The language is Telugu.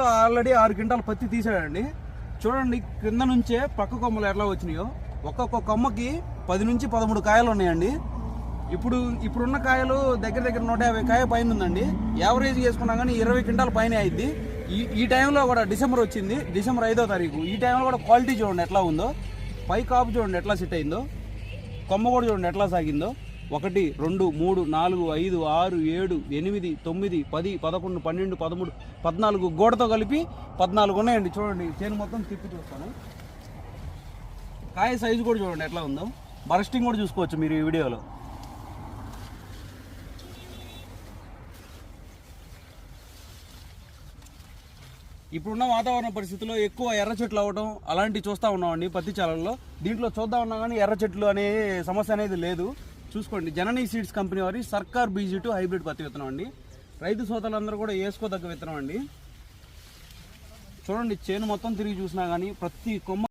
ఆల్రెడీ ఆరు క్వింటాల పత్తి తీసాడండి చూడండి కింద నుంచే పక్క కొమ్మలు ఎట్లా వచ్చినాయో. ఒక్కొక్క కొమ్మకి పది నుంచి పదమూడు కాయలు ఉన్నాయండి. ఇప్పుడు ఇప్పుడున్న కాయలు దగ్గర దగ్గర నూట యాభై కాయ పైన ఉందండి. యావరేజ్ చేసుకున్నా కానీ ఇరవై క్వింటాల పైన అయింది ఈ ఈ టైంలో కూడా డిసెంబర్ వచ్చింది. డిసెంబర్ ఐదో తారీఖు. ఈ టైంలో కూడా క్వాలిటీ చూడండి ఎట్లా ఉందో. పై కాపు చూడండి ఎట్లా సెట్ అయిందో. కొమ్మ కూడా చూడండి ఎట్లా సాగిందో. ఒకటి రెండు మూడు నాలుగు ఐదు ఆరు ఏడు ఎనిమిది తొమ్మిది పది పదకొండు పన్నెండు పదమూడు పద్నాలుగు గోడతో కలిపి పద్నాలుగు ఉన్నాయండి. చూడండి చేను మొత్తం తిప్పి చూస్తాను. కాయ సైజు కూడా చూడండి ఎట్లా ఉందో. బరస్టింగ్ కూడా చూసుకోవచ్చు మీరు ఈ వీడియోలో. ఇప్పుడున్న వాతావరణ పరిస్థితుల్లో ఎక్కువ ఎర్ర చెట్లు అవ్వడం అలాంటివి చూస్తూ ఉన్నామండి పత్తి చాలల్లో దీంట్లో చూద్దాం ఉన్నా కానీ ఎర్ర చెట్లు అనే సమస్య అనేది లేదు. చూసుకోండి. జననీ సీడ్స్ కంపెనీ వారి సర్కార్ బీజీ టు హైబ్రిడ్ పత్తి విత్తనం అండి. రైతు సోదరులందరూ కూడా వేసుకోదగ్గ విత్తనం అండి. చూడండి చేను మొత్తం తిరిగి చూసినా కానీ ప్రతి కొమ్మ